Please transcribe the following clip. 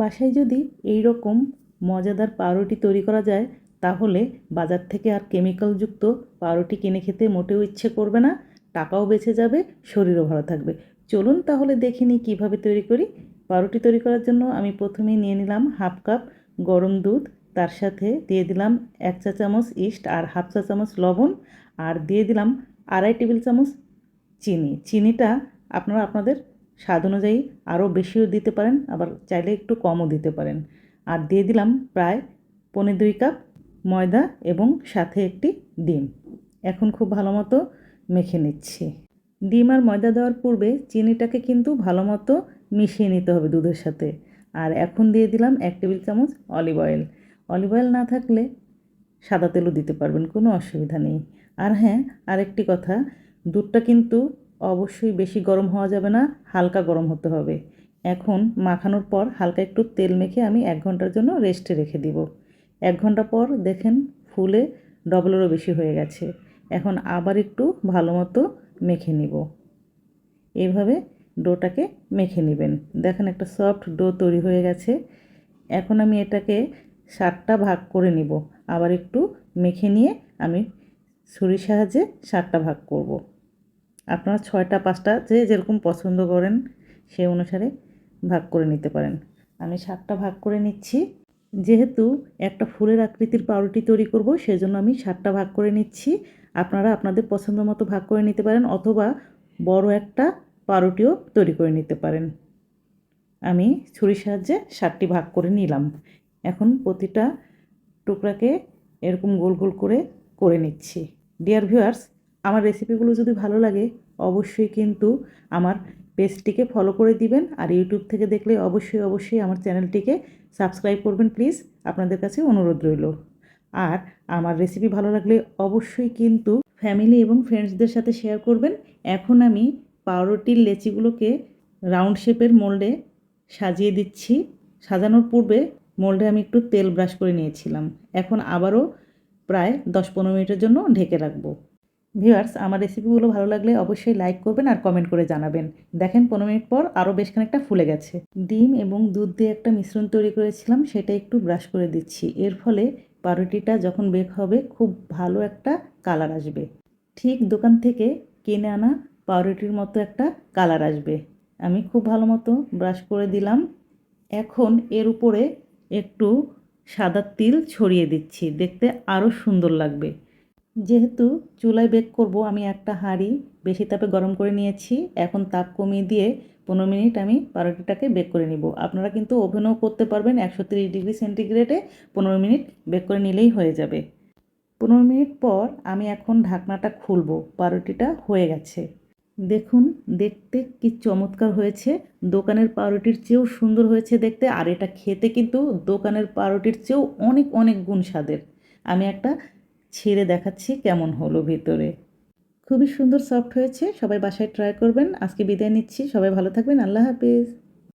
বাসায় যদি এই রকম মজাদার পাউরুটি তৈরি করা যায়, তাহলে বাজার থেকে আর কেমিক্যালযুক্ত পাউরুটি কিনে খেতে মোটেও ইচ্ছে করবে না, টাকাও বেঁচে যাবে, শরীরও ভালো থাকবে। চলুন তাহলে দেখে নিই কীভাবে তৈরি করি। পাউরুটি তৈরি করার জন্য আমি প্রথমেই নিয়ে নিলাম হাফ কাপ গরম দুধ, তার সাথে দিয়ে দিলাম এক চা চামচ ইস্ট আর হাফ চা চামচ লবণ, আর দিয়ে দিলাম আড়াই টেবিল চামচ চিনি। চিনিটা আপনারা আপনাদের স্বাদ অনুযায়ী আরও বেশিও দিতে পারেন, আবার চাইলে একটু কমও দিতে পারেন। আর দিয়ে দিলাম প্রায় পনে দুই কাপ ময়দা এবং সাথে একটি ডিম। এখন খুব ভালো মতো মেখে নিচ্ছি। ডিম আর ময়দা দেওয়ার পূর্বে চিনিটাকে কিন্তু ভালো মতো মিশিয়ে নিতে হবে দুধের সাথে। আর এখন দিয়ে দিলাম এক টেবিল চামচ অলিভ অয়েল। অলিভ অয়েল না থাকলে সাদা তেলও দিতে পারবেন, কোনো অসুবিধা নেই। আর হ্যাঁ আরেকটি কথা, দুধটা কিন্তু অবশ্যই বেশি গরম হওয়া যাবে না, হালকা গরম হতে হবে। এখন মাখানোর পর হালকা একটু তেল মেখে আমি এক ঘণ্টার জন্য রেস্টে রেখে দিব। এক ঘণ্টা পর দেখেন ফুলে ডবলেরও বেশি হয়ে গেছে। এখন আবার একটু ভালো মতো মেখে নিব। এইভাবে ডোটাকে মেখে নেবেন। দেখেন একটা সফট ডো তৈরি হয়ে গেছে। এখন আমি এটাকে সাতটা ভাগ করে নিব। আবার একটু মেখে নিয়ে আমি ছুরির সাহায্যে সাতটা ভাগ করব। আপনারা ছয়টা, পাঁচটা যে যেরকম পছন্দ করেন সে অনুসারে ভাগ করে নিতে পারেন। আমি সাতটা ভাগ করে নিচ্ছি। যেহেতু একটা ফুলের আকৃতির পাউরুটি তৈরি করব, সেজন্য আমি সাতটা ভাগ করে নিচ্ছি। আপনারা আপনাদের পছন্দ মতো ভাগ করে নিতে পারেন, অথবা বড় একটা পাউরুটিও তৈরি করে নিতে পারেন। আমি ছুরির সাহায্যে সাতটি ভাগ করে নিলাম। এখন প্রতিটা টুকরাকে এরকম গোল গোল করে করে নিচ্ছি। ডিয়ার ভিউয়ার্স আমার রেসিপিগুলো যদি ভালো লাগে, অবশ্যই কিন্তু আমার পেজটিকে ফলো করে দিবেন। আর ইউটিউব থেকে দেখলে অবশ্যই অবশ্যই আমার চ্যানেলটিকে সাবস্ক্রাইব করবেন প্লিজ আপনাদের কাছে অনুরোধ রইল। আর আমার রেসিপি ভালো লাগলে অবশ্যই কিন্তু ফ্যামিলি এবং ফ্রেন্ডসদের সাথে শেয়ার করবেন। এখন আমি পাউরুটির লেচিগুলোকে রাউন্ড শেপের মোল্ডে সাজিয়ে দিচ্ছি। সাজানোর পূর্বে মোল্ডে আমি একটু তেল ব্রাশ করে নিয়েছিলাম। এখন আবারও প্রায় দশ পনেরো মিনিটের জন্য ঢেকে রাখব। ভিউয়ার্স, আমার রেসিপিগুলো ভালো লাগলে অবশ্যই লাইক করবেন আর কমেন্ট করে জানাবেন। দেখেন, পনেরো মিনিট পর আরও বেশ খানিকটা ফুলে গেছে। ডিম এবং দুধ দিয়ে একটা মিশ্রণ তৈরি করেছিলাম, সেটা একটু ব্রাশ করে দিচ্ছি। এর ফলে পাউরুটিটা যখন বেক হবে, খুব ভালো একটা কালার আসবে। ঠিক দোকান থেকে কিনে আনা পাউরুটির মতো একটা কালার আসবে। আমি খুব ভালো মতো ব্রাশ করে দিলাম। এখন এর উপরে একটু সাদা তিল ছড়িয়ে দিচ্ছি। দেখতে আরও সুন্দর লাগবে। যেহেতু চুলায় বেক করব, আমি একটা হাঁড়ি বেশি তাপে গরম করে নিয়েছি। এখন তাপ কমিয়ে দিয়ে পনেরো মিনিট আমি পাউরুটিটাকে বেক করে নিব। আপনারা কিন্তু ওভেনও করতে পারবেন, একশো তিরিশ ডিগ্রি সেন্টিগ্রেডে পনেরো মিনিট বেক করে নিলেই হয়ে যাবে। পনেরো মিনিট পর আমি এখন ঢাকনাটা খুলব, পাউরুটিটা হয়ে গেছে। দেখুন, দেখতে কি চমৎকার হয়েছে। দোকানের পাউরুটির চেয়েও সুন্দর হয়েছে দেখতে, আর এটা খেতে কিন্তু দোকানের পাউরুটির চেয়েও অনেক অনেক গুণ স্বাদের। আমি একটা ছিঁড়ে দেখাচ্ছি কেমন হলো ভিতরে। খুবই সুন্দর সফট হয়েছে, সবাই বাসায় ট্রাই করবেন। আজকে বিদায় নিচ্ছি, সবাই ভালো থাকবেন, আল্লাহ হাফিজ।